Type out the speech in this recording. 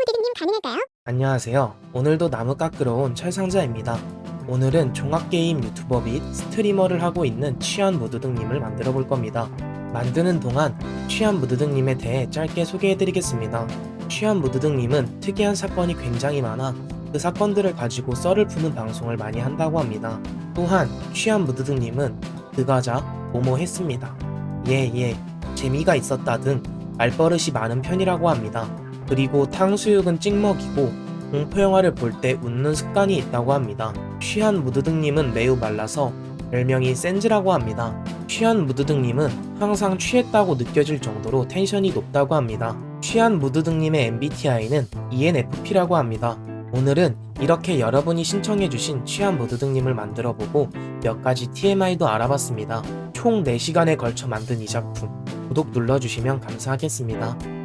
무드등님 가능할까요? 안녕하세요. 오늘도 나무 깎으러 온 철상자입니다. 오늘은 종합게임 유튜버 및 스트리머를 하고 있는 취한 무드등님을 만들어 볼 겁니다. 만드는 동안 취한 무드등님에 대해 짧게 소개해드리겠습니다. 취한 무드등님은 특이한 사건이 굉장히 많아 그 사건들을 가지고 썰을 푸는 방송을 많이 한다고 합니다. 또한 취한 무드등님은 그가자 뭐뭐 했습니다. 예, 예, 재미가 있었다 등 말버릇이 많은 편이라고 합니다. 그리고 탕수육은 찍먹이고 공포 영화를 볼 때 웃는 습관이 있다고 합니다. 취한 무드등님은 매우 말라서 별명이 센즈라고 합니다. 취한 무드등님은 항상 취했다고 느껴질 정도로 텐션이 높다고 합니다. 취한 무드등님의 MBTI는 ENFP라고 합니다. 오늘은 이렇게 여러분이 신청해주신 취한 무드등님을 만들어보고 몇 가지 TMI도 알아봤습니다. 총 4시간에 걸쳐 만든 이 작품 구독 눌러주시면 감사하겠습니다.